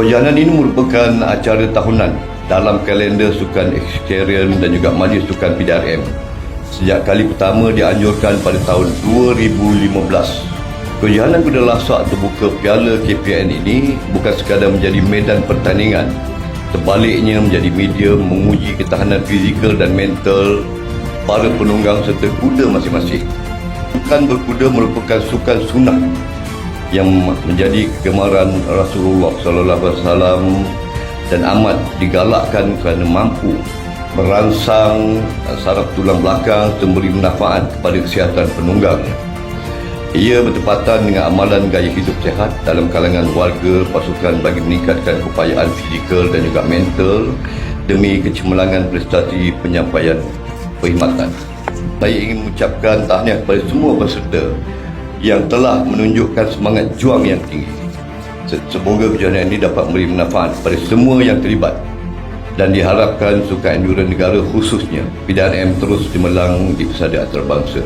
Kejohanan ini merupakan acara tahunan dalam kalender Sukan Ekskerian dan juga Majlis Sukan PDRM. Sejak kali pertama dianjurkan pada tahun 2015. Kejohanan kuda lasak terbuka Piala KPN ini bukan sekadar menjadi medan pertandingan. Sebaliknya menjadi media menguji ketahanan fizikal dan mental para penunggang serta kuda masing-masing. Sukan berkuda merupakan sukan sunnah yang menjadi kegemaran Rasulullah sallallahu alaihi wasallam dan amat digalakkan kerana mampu merangsang saraf tulang belakang dan memberi manfaat kepada kesihatan penunggang. Ia bertepatan dengan amalan gaya hidup sehat dalam kalangan warga pasukan bagi meningkatkan keupayaan fizikal dan juga mental demi kecemerlangan prestasi penyampaian perkhidmatan. Saya ingin mengucapkan tahniah kepada semua peserta yang telah menunjukkan semangat juang yang tinggi. Se- Semoga perjalanan ini dapat memberi manfaat kepada semua yang terlibat dan diharapkan sukan endurance negara khususnya PDRM terus cemerlang di pesada antarabangsa.